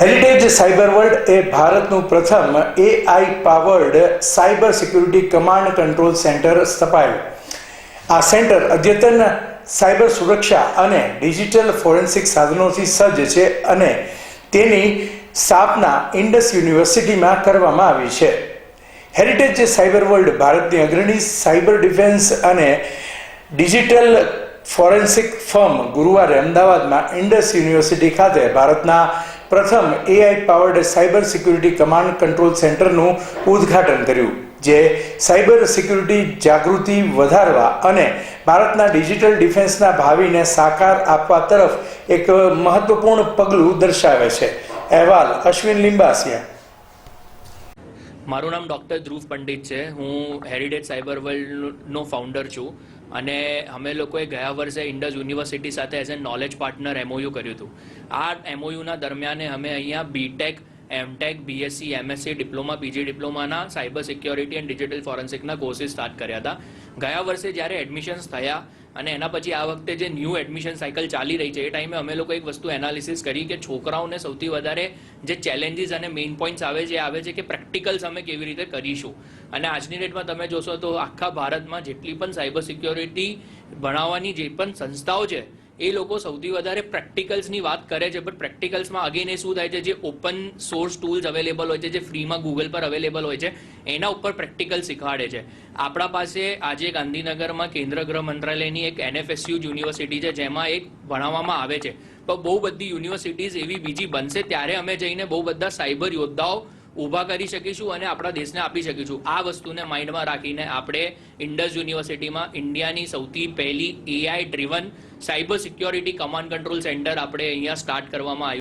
Heritage cyber world એ ભારતનું પ્રથમ AI powered cyber security command control centre સ્થપાયું. આ સેન્ટર અદ્યતન સાયબર સુરક્ષા અને ડિજિટલ ફોરેન્સિક સાધનોથી સજ્જ છે અને તેની સ્થાપના ઇન્ડસ યુનિવર્સિટીમાં કરવામાં આવી છે. હેરિટેજ સાયબર વર્લ્ડ ભારતની અગ્રણી સાયબર ડિફેન્સ અને ડિજિટલ ફોરેન્સિક ફર્મ ગુરુવારે અમદાવાદમાં ઇન્ડસ યુનિવર્સિટી ખાતે ભારતના પ્રથમ AI powered cyber security command control સેન્ટરનું ઉદ્ઘાટન કર્યું, જે સાયબર સિક્યુરિટી જાગૃતિ વધારવા અને ભારતના ડિજિટલ ડિફેન્સના ભાવિને સાકાર આપવા તરફ એક મહત્વપૂર્ણ પગલું દર્શાવે છે. અહેવાલ અશ્વિન લિંબાસિયા. મારું નામ ડૉક્ટર ધ્રુવ પંડિત છે. હું હેરિટેજ સાયબર વર્લ્ડનો ફાઉન્ડર છું અને અમે લોકોએ ગયા વર્ષે ઇન્ડસ યુનિવર્સિટી સાથે as a knowledge partner MOU કર્યું હતું. આ એમઓયુના દરમિયાને અમે અહીંયા BTech MTech BSc MSc diploma PG ડિપ્લોમાના cyber security and digital ફોરેન્સિકના કોર્સિસ સ્ટાર્ટ કર્યા હતા. ગયા વર્ષે જ્યારે એડમિશન્સ થયા અને એના પછી આ વખતે જે ન્યૂ એડમિશન સાયકલ ચાલી રહી છે, એ ટાઈમે અમે લોકો એક વસ્તુ એનાલિસિસ કરી કે છોકરાઓને સૌથી વધારે જે ચેલેન્જીસ અને મેઇન પોઈન્ટ્સ આવે છે આવે છે કે પ્રેક્ટિકલ્સ અમે કેવી રીતે કરીશું. અને આજની ડેટમાં તમે જોશો તો આખા ભારતમાં જેટલી પણ સાયબર સિક્યોરિટી ભણાવવાની જે પણ સંસ્થાઓ છે, એ લોકો સૌથી વધારે પ્રેક્ટિકલ્સની વાત કરે છે. બટ પ્રેક્ટિકલ્સમાં અગેન એ શું થાય છે, જે ઓપન સોર્સ ટૂલ્સ અવેલેબલ હોય છે, જે ફ્રીમાં ગૂગલ પર અવેલેબલ હોય છે, એના ઉપર પ્રેક્ટિકલ શીખવાડે છે. આપણા પાસે આજે ગાંધીનગરમાં કેન્દ્ર ગૃહ મંત્રાલયની એક એનએફએસયુ યુનિવર્સિટી છે, જેમાં એક ભણાવવામાં આવે છે. પણ બહુ બધી યુનિવર્સિટીઝ એવી બીજી બનશે, ત્યારે અમે જઈને બહુ બધા સાયબર યોદ્ધાઓ ઊભા કરી શકીશું અને આપણા દેશને આપી શકીશું. આ વસ્તુને માઇન્ડમાં રાખીને આપણે ઇન્ડસ યુનિવર્સિટીમાં ઇન્ડિયાની સૌથી પહેલી AI driven cyber security command control centre આપણે અહીંયા સ્ટાર્ટ કરવામાં આવ્યું